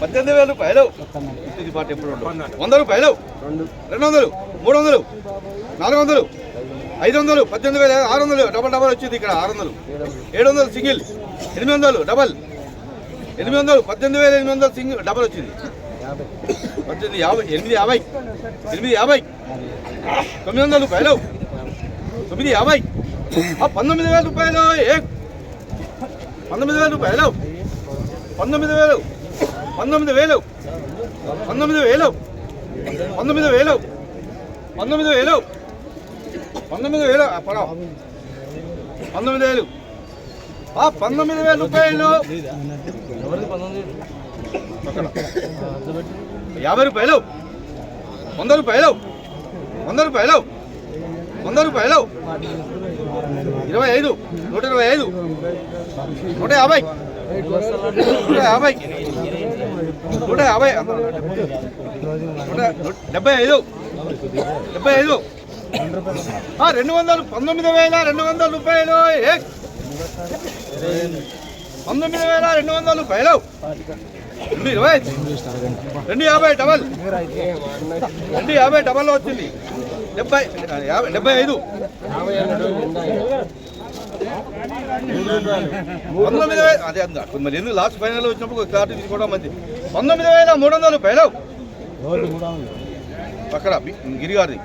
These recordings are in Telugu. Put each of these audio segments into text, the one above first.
పద్దెనిమిది వేల రూపాయలు ఇది పాట ఎప్పుడు ఉండదు. వంద రూపాయలు రెండు వందలు మూడు వందలు నాలుగు వందలు ఐదు వందలు పద్దెనిమిది వేల ఆరు వందలు డబల్ డబల్ వచ్చింది ఇక్కడ ఆరు వందలు ఏడు వందలు సింగిల్ ఎనిమిది వందలు డబల్. ఎనిమిది వందలు పద్దెనిమిది వేల ఎనిమిది వందలు సింగిల్ డబల్ వచ్చింది. పద్దెనిమిది యాభై ఎనిమిది యాభై. ఎనిమిది యాభై. తొమ్మిది వందల రూపాయలు తొమ్మిది యాభై. ఆ పంతొమ్మిది వేల రూపాయలు ఏ? పంతొమ్మిది వేల రూపాయలు పంతొమ్మిది వేలు. పంతొమ్మిది వేలు. పంతొమ్మిది వేలు. పంతొమ్మిది వేలు. పంతొమ్మిది వేలు. పంతొమ్మిది వేలు. పడవ. పంతొమ్మిది వేలు. ఆ పంతొమ్మిది వేల రూపాయలు. యాభై రూపాయలు. వంద రూపాయలు. వంద రూపాయలు. వంద రూపాయలు. ఇరవై ఐదు. నూట ఇరవై ఐదు. నూట యాభై. నూట యాభై. నూట యాభై. నూట డెబ్బై ఐదు. డెబ్బై ఐదు. రెండు వందలు పంతొమ్మిది వేల రెండు వందల రూపాయలు. పంతొమ్మిది వేల రెండు వందల రూపాయలు. రెండు ఇరవై. రెండు యాభై డబల్. రెండు యాభై డబల్ వచ్చింది. డెబ్బై యాభై డెబ్బై ఐదు. పంతొమ్మిది వేల అదే మరి ఎందుకు లాస్ట్ ఫైనల్ వచ్చినప్పుడు ఒక తీసుకోవడం మంచి పంతొమ్మిది వేల మూడు వందల రూపాయలు అక్కడ బి- గిరిగారిది.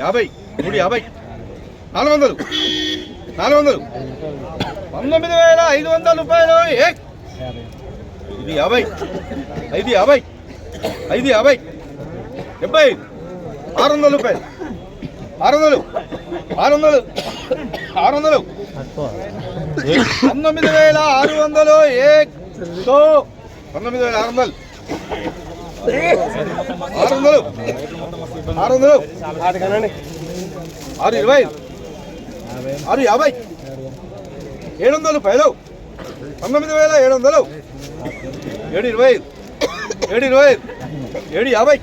యాభై. మూడు యాభై. నాలుగు వందలు. నాలుగు వందలు. పంతొమ్మిది వేల ఐదు వందల రూపాయలు ఇది యాభై. ఐదు యాభై. ఐదు యాభై. డెబ్బై. ఐదు ఆరు వందల రూపాయలు ఆరు వందలు. ఆరు వందలు. ఆరు వందలు. పంతొమ్మిది వేల ఆరు వందలు ఏ పంతొమ్మిది వేల ఆరు వందలు ఆరు వందలు ఆరు వందలు ఆరు ఇరవై ఆరు యాభై ఏడు వందలు పైదవు పంతొమ్మిది వేల ఏడు వందలు ఏడు ఇరవై ఐదు ఏడు ఇరవై ఐదు ఏడు యాభై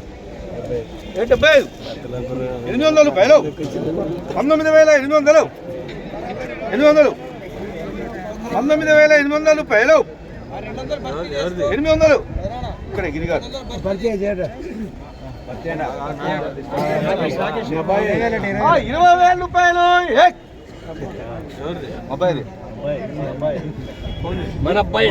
ఏడు డెబ్బై ఐదు ఎనిమిది వందలు పైదవు పంతొమ్మిది వేల ఎనిమిది వందలు ఎనిమిది వందలు. పంతొమ్మిది వేల ఎనిమిది వందల రూపాయలు. ఎనిమిది వందలు. ఇక్కడ గిరిగారు ఇరవై వేల రూపాయలు. ఏ! అబ్బాయిది మన అబ్బాయి.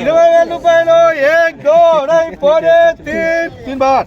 ఇరవై వేల రూపాయలు. అడై పోరే తీన్ తీన్ బార్